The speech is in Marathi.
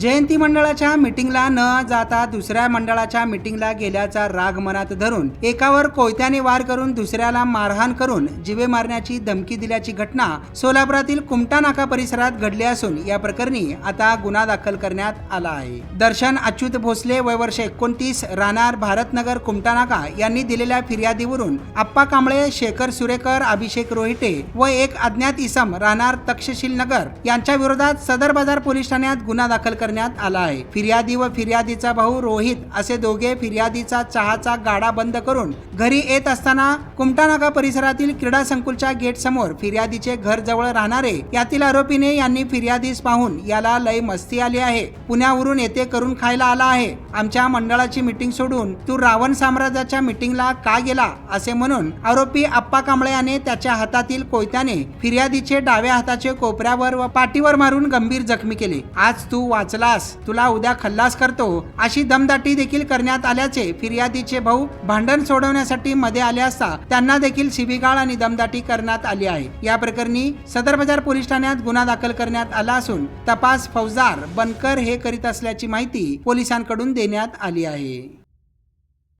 जयंती मंडळाच्या मिटिंगला न जाता दुसऱ्या मंडळाच्या मिटिंगला गेल्याचा राग मनात धरून एकावर कोयत्याने वार करून दुसऱ्याला मारहाण करून जिवे मारण्याची धमकी दिल्याची घटना सोलापुरातील कुमटा नाका परिसरात घडली असून या प्रकरणी आता गुन्हा दाखल करण्यात आला आहे. दर्शन अच्युत भोसले वय वर्ष एकोणतीस राहणार भारतनगर कुमटा नाका यांनी दिलेल्या फिर्यादीवरून आप्पा कांबळे शेखर सुरेकर अभिषेक रोहिटे व एक अज्ञात इसम राहणार तक्षशील नगर यांच्या विरोधात सदर बाजार पोलीस ठाण्यात गुन्हा दाखल कर करण्यात आला आहे. फिर्यादी व फिर्यादीचा भाऊ रोहित असे दोघे फिर्यादीचा चहाचा गाडा बंद करून घरी येत असताना कुमटानाका परिसरातील क्रीडा संकुलच्या गेट समोर फिर्यादीचे घर जवळ राहणारे यातील आरोपीने यांनी फिर्यादीस पाहून याला लय मस्ती आली आहे. पुण्यावरून येथे करून खायला आला आहे. आमच्या मंडळाची मिटिंग सोडून तू रावण साम्राज्याच्या मिटिंगला का गेला असे म्हणून आरोपी आप्पा कांबळे याने त्याच्या हातातील कोयत्याने फिर्यादीचे डाव्या हाताचे कोपऱ्यावर व पाठीवर मारून गंभीर जखमी केले. आज तू वाच वाचलास तुला उद्या खल्लास करतो. अशी दमदाटी देखील करण्यात आल्याचे फिर्यादीचे भाऊ भांडण सोडवण्यासाठी मध्ये आले असता त्यांना देखील शिबिगाळ आणि दमदाटी करण्यात आली आहे. या प्रकरणी सदर बाजार पोलीस ठाण्यात गुन्हा दाखल करण्यात आला असून तपास फौजदार बनकर हे करीत असल्याची माहिती पोलिसांकडून देण्यात आली आहे.